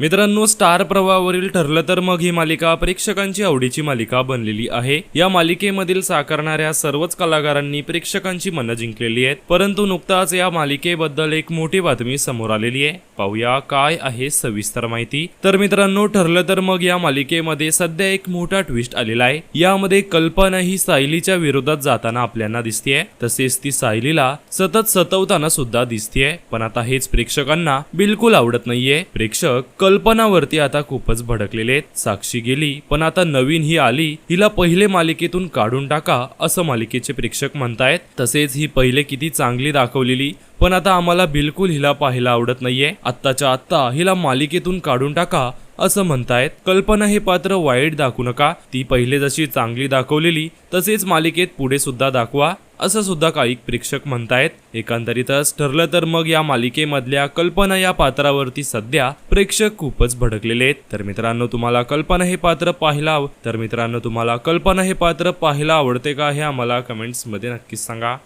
मित्रांनो स्टार प्रवाहावरील ठरलं तर मग ही मालिका प्रेक्षकांची आवडीची मालिका बनलेली आहे. या मालिकेमधील साकारणाऱ्या सर्वच कलाकारांनी प्रेक्षकांची मनं जिंकलेली आहेत. परंतु नुकताच या मालिकेबद्दल एक मोठी बातमी समोर आलेली आहे. पाहूया काय आहे सविस्तर माहिती. तर मित्रांनो ठरलं तर मग या मालिकेमध्ये सध्या एक मोठा ट्विस्ट आलेला आहे. यामध्ये कल्पना ही सायलीच्या विरोधात जाताना आपल्याला दिसतेय. तसेच ती सायलीला सतत सतवताना सुद्धा दिसतेय. पण आता हेच प्रेक्षकांना बिलकुल आवडत नाहीये. प्रेक्षक कल्पनावरती आता खूपच भडकलेले आहेत. साक्षी गेली पण आता नवीन ही आली हिला पहिले मालिकेतून काढून टाका असं मालिकेचे प्रेक्षक म्हणतायत. तसेच ही पहिले किती चांगली दाखवलेली पण आता आम्हाला बिलकुल हिला पाहायला आवडत नाहीये. आत्ताच्या आत्ता हिला मालिकेतून काढून टाका असं म्हणतायत कल्पना हे पात्र वाईट दाखवू नका. ती पहिले जशी चांगली दाखवलेली तसेच मालिकेत पुढे सुद्धा दाखवा असं सुद्धा काही प्रेक्षक म्हणतायत. एकंदरीतच ठरलं तर मग या मालिकेमधल्या कल्पना या पात्रावरती सध्या प्रेक्षक खूपच भडकलेले आहेत. तर मित्रांनो तुम्हाला कल्पना हे पात्र पाहायला तर मित्रांनो तुम्हाला कल्पना हे पात्र पाहायला आवडते का हे आम्हाला कमेंट्समध्ये नक्कीच सांगा.